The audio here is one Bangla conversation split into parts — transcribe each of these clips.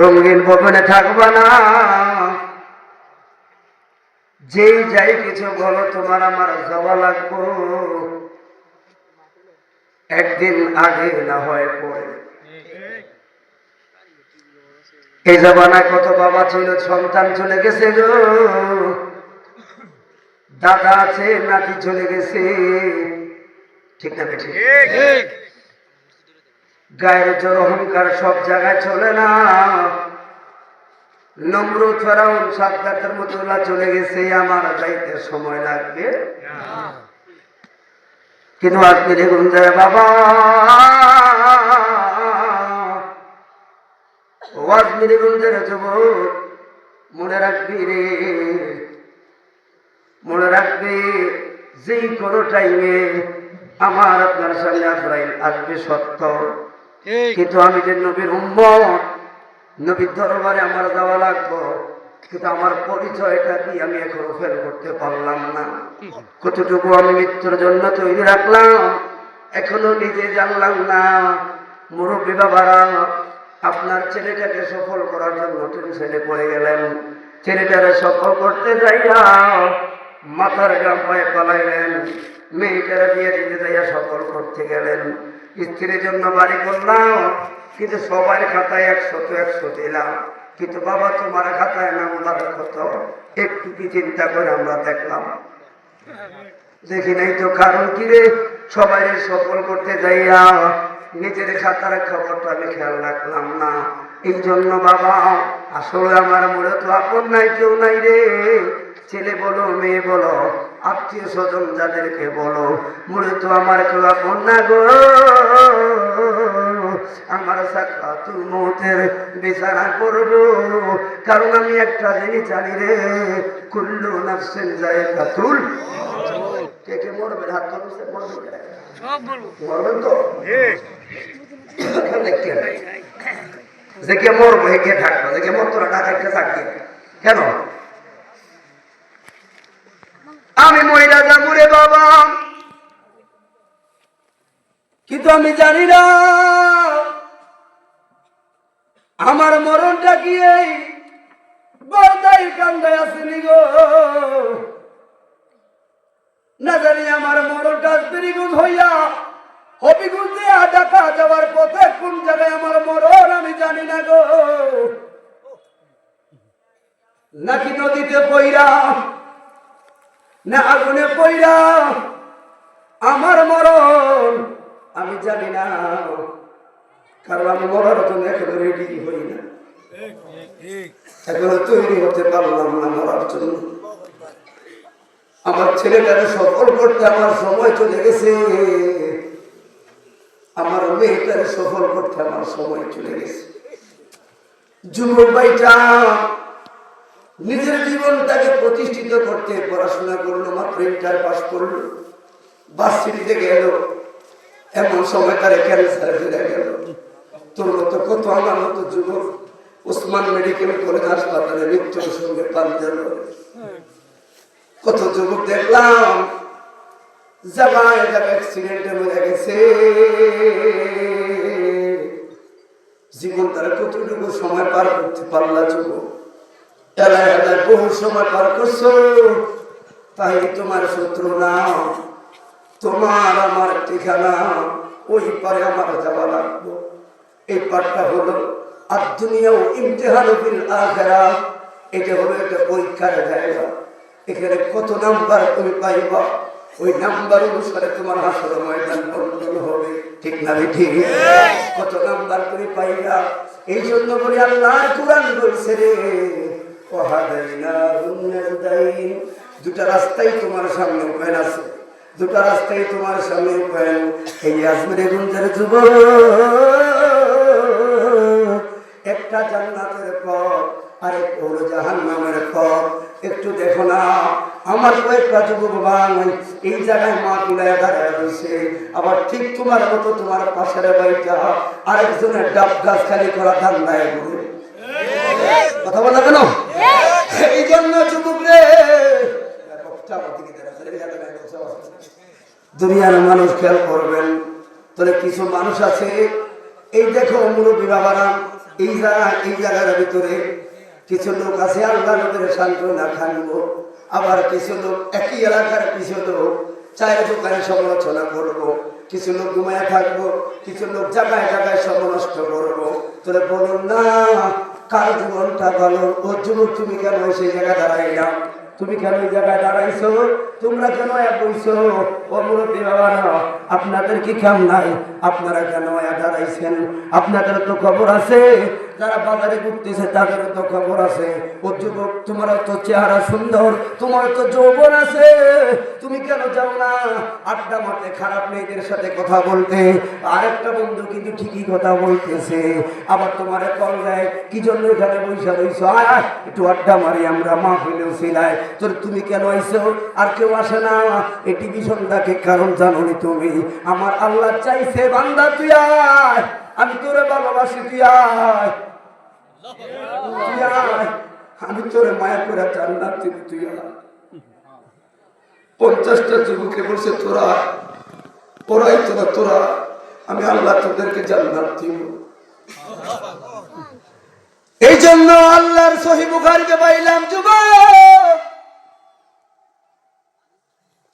রঙিন ভবনে থাকবা না। যেই যাই কিছু বলো, তোমার আমার যাওয়া লাগবো। একদিন আগে না হয় পরে। এই জমানায় কত বাবা ছিল, সন্তান চলে গেছে গো। দাদা আছে, নাতি চলে গেছে। ঠিক না ঠিক। গায়ের জোর অহংকার সব জায়গায় চলে না। নম্র ফেরাউন সাদ্দাতের মতো চলে গেছে, আমার যাইতে সময় লাগবে। কিন্তু আজকে দেখুন যায় বাবা ওয়াজ মনে রাখবি রে, মনে রাখবে, যেই কোনো টাইমে আমার আপনার সামনে আসবে সত্য। কিন্তু আমি যে নবীর উম্মত, নবীর দরবারে আমার যাওয়া লাগবো, কিন্তু আমার পরিচয়টা কি আমি এখনও ফেল করতে পারলাম না। কতটুকু আমি মৃত্যুর জন্য তৈরি রাখলাম, এখনও নিজে জানলাম না। মুরব্বী বাবারা, আপনার ছেলেটাকে সফল করার জন্য টেনশনে পড়ে গেলেন। ছেলেটারে সফল করতে যাইয়া মাথার গাম পায়ে পালাইলেন, মেয়েটারা বিয়ে দিতে যাইয়া সফল করতে গেলেন। স্ত্রীর জন্য বাড়ি করলাম, কিন্তু সবার খাতায় একশত একশো দিলাম। কিন্তু বাবা, তোমার খাতায় নাম্বার কত? একটু কি চিন্তা করে আমরা দেখলাম। দেখি নাই তো কারণ কি রে? সবাই সফল করতে যাইয়া নিজের খাতার খবরটা আমি খেয়াল রাখলাম না। এই জন্য বাবা আসলে আমার মনে তো আপন নাই কেউ নাই রে। ছেলে বলো মেয়ে বলো আত্মীয় স্বজন যাদেরকে বলো মনে তো আমার কেউ আপন না গো। আমার সাক্ষাতুল মতের বিছানা করব কারণ আমি একটা জিনিস জানি রে কুল্লু নাফসিন জায়গাতুল কে কে মরবে? হাত মরবেন তো? দেখতে মরবো থাকব? কে থাকবে কেন? আমি মহিলা যাব রে বাবা। কিন্তু আমি জানি না, আমার মরণটা কি এই বর্দাই কান্দায় আসেনি গো? না জানি আমার মরণটা আসবেনিগুজ হইয়া হবিগুজে ডাকা যাওয়ার পথে কোন জায়গায় আমার মরণ জানি না গো। নাকি নদীতে পইরা, না আগুনে পইরা আমার মরণ, আমি জানি না। কারণ আমি মরার জন্য এখনও রেডি হই না। এখনও তৈরি হতে পারলাম না মরার জন্য। আমার ছেলেটাকে সফল করতে আমার সময় চলে গেছে, আমার মেয়েটাকে সফল করতে আমার সময় চলে গেছে। যুবক ভাইটা নিজের জীবনটাকে প্রতিষ্ঠিত করতে পড়াশোনা করল, মাত্র ইন্টার পাস করল। বাসিটিতে গেল। এমন সময় তার ক্যান্সার ফিরে গেল। তোর মতো কত, আমার মতো যুবক ওসমান মেডিকেল কলেজ হাসপাতালে মৃত্যুর সঙ্গে পান গেল কত যুবক দেখলাম জামায় যাবে অ্যাক্সিডেন্টে মরে গেছে। জীবন তারা কতটুকু সময় পার করতে পারলা এলায় বহু সময় পার করছ? তাই তোমার শত্রু না তোমার আমার ঠিকানা, ওই পারে আমার যাওয়া লাগবো। এই পাঠটা হলো, আর দুনিয়াও ইমতেহান আখেরা এটা হলো একটা পরীক্ষার জায়গা। এখানে কত নাম্বার তুমি পাইবা? ওই নাম্বার অনুসারে তোমার হাসর ময়দান বন্ধন হবে। ঠিক না ঠিক? কত নাম্বার তুমি পাইবা এই জন্য বলি আল্লাহ কোরআন বলছে রে দুটা রাস্তাই তোমার সামনে ওপেন আছে। দুটা রাস্তাই তোমার সামনে ওপেন এই আজমিরে গুঞ্জের যুব একটা জান্নাতের পথ, আরেক হলো জাহান্নামের পথ। একটু দেখো না। আমার কয়েকটা যুবক ভাই এই জায়গায় মা তুলায় দাঁড়ায় রয়েছে। আবার ঠিক তোমার মতো তোমার পাশের বাড়িটা আরেকজনের ডাব গাছ খালি করা ঘুরে। কথা বলা কেন? এই জন্য যুবক রে। দুনিয়ার মানুষ খেয়াল করবেন তাহলে কিছু মানুষ আছে। এই দেখো মুরব্বী বাবারা, এই জায়গা এই জায়গার ভিতরে কিছু লোক আছে আল্লাহ নবীর সান্ত্বনা খানবো আবার কিছু লোক একই এলাকার কিছু লোক চায়ের দোকানে সমালোচনা করব। কিছু লোক ঘুমায় থাকব, কিছু লোক জায়গায় জায়গায় সমনষ্ট করব। তাহলে বলুন, না, কার জীবনটা ভালো? ও যুবক, তুমি কেন সেই জায়গায় দাঁড়াইলাম তুমি কেন এই জায়গায় দাঁড়াইছো? তোমরা কেন বইছো? ও মুরব্বী বাবা না আপনাদের কি কাম নাই? আপনারা কেন দাঁড়াইছেন? আপনাদের তো খবর আছে যারা বাজারে ঘুরতেছে, তাদেরও তো খবর আছে। ও যুবক তোমার তো চেহারা সুন্দর, তোমার তো যৌবন আছে। তুমি কেন যাও না? আড্ডা মারতে, খারাপ মেয়েদের সাথে কথা বলতে। আরেকটা বন্ধু কিন্তু ঠিকই কথা বলতেছে। আবার তোমার কল দেয়, কি জন্য এখানে বৈশা রইছো? একটু আড্ডা মারি, আমরা মা হইলেও সিলাই তোর তুমি কেন আইছো? আর কেউ আসে না। এই টিভি সন্ধ্যাকে কারণ জানো তুমি। আমার আল্লাহ চাইছে, বান্দা তুই আয়। আমি তোরে ভালোবাসি, তুই আমি তোরে মায়া করে জান্নাত দিব, তুই আয়। পঞ্চাশটা যুবকে বলছে, তোরা, পড়াই তোরা তোরা, আমি আল্লাহ তোদেরকে জান্নাত দিব। এই জন্য আল্লাহর সহি বুখারিকে পাইলাম, যুবক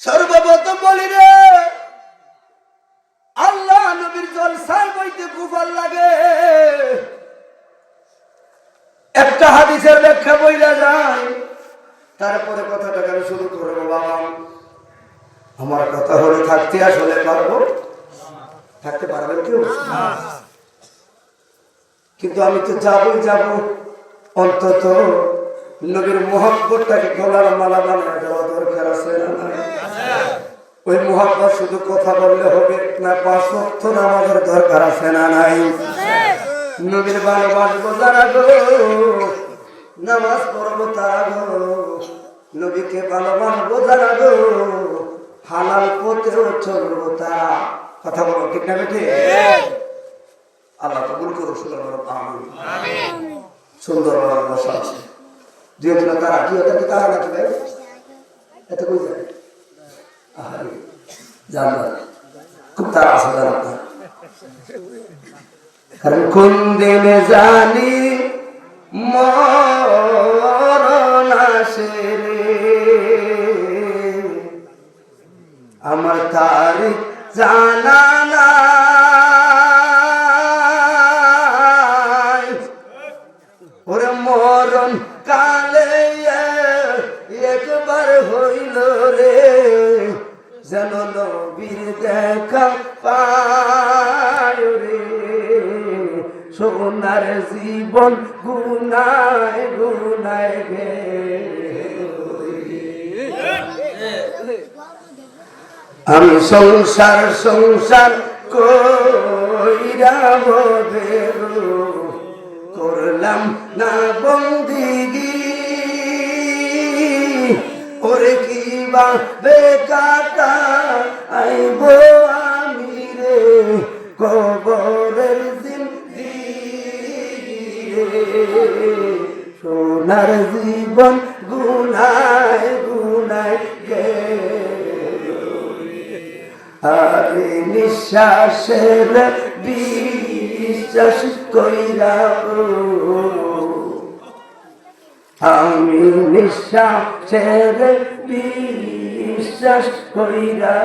সর্বপ্রথম বলি রে আল্লাহ নবীর জলসার বইতে লাগে। একটা হাদিসের ব্যাখ্যা বইলা যায়, তারপরে কথাটা কেন শুরু করব বাবা? আমার কথা হলো, থাকতে আসলে পারব? থাকতে পারবেন কেউ? কিন্তু আমি তো যাবই যাব। অন্তত নবীর মোহাম্মতটাকে গলার মালা বানায় দেওয়া দরকার আছে না? ওই মোহাম্মত শুধু কথা বললে হবে না, পাঁচ অর্থ নামাজের দরকার আছে না নাই? নবীর ভালোবাসবো যারা গো, নামাজ পড়ব তারা গো, নবীকে ভালোবাসবো যারা গো, হালাল পথেও চলবো তারা। কথা বলো, ঠিক না বেঠে? আল্লাহ কবুল করো সুন্দর সুন্দর ভালোবাসা আছে দুই তারা কি হতে তারা নাকি ভাই? এত কই যায় জানলাম খুব তারা আছে কোন দিনে জানি মরণ যেন নবীর দেখা পায় রে। সোনার জীবন গুনায় গুনায় গে আমি সংসার সংসার কইরা করলাম না বন্দিগি। ওরে কি বা বেকাটা আইব আমি রে, কবরের দিন সোনার জীবন গুনায় গুনায় গেল। আরে নিঃশ্বাসের বিশ্বাস কইরা আমি নিঃশ্বাসের বিশ্বাস কইরা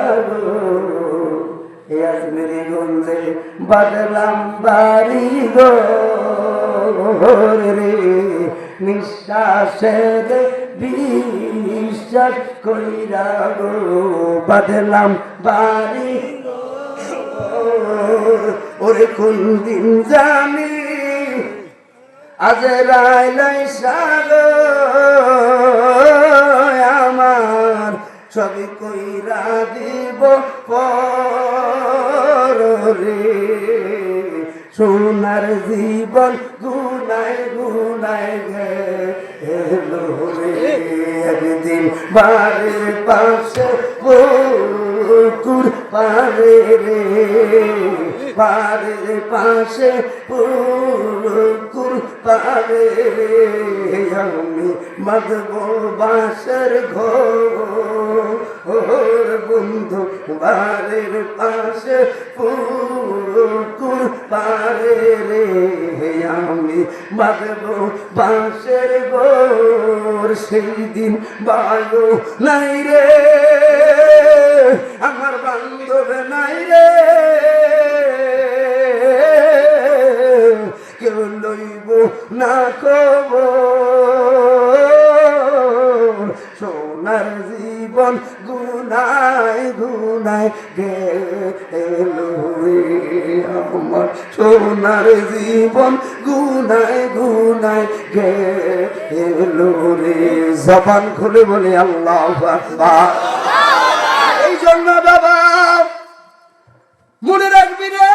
আজমেরি গঞ্জে বাদলাম বাড়ি গো। রে নিঃশ্বাসের বিশ্বাস কইরা গো। বাদলাম বাড়ি ওরে কোন দিন জানি আজ সাগ আমার সবই কইরা দিব পরে সোনার জীবন গুনায় গুনায় গেলো রে। একদিন বাড়ির পাশে পুকুর পারে রে। পাড়ের পাশে পুকুর পারে আমি বাঁধব বাসর ঘর বন্ধু বাড়ির পাশে পুকুর পারে রে। আমি বাঁধব বাঁশের ঘর। সেই দিন বায়ু নাই রে, আমার বান্ধব নাই রে। না কব সোনার জীবন গুনায় গুনায় গেল আমার। সোনার জীবন গুনায় গুনায় গেল রে। জবান খুলে বলে, আল্লাহ এই জন্য বাবা, মনে রাখবি রে,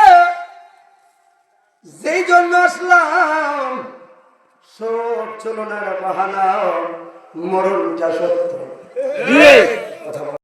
যেই জন্য আসলাম সব চলনার বাহানা মরণ চাষত্র কথা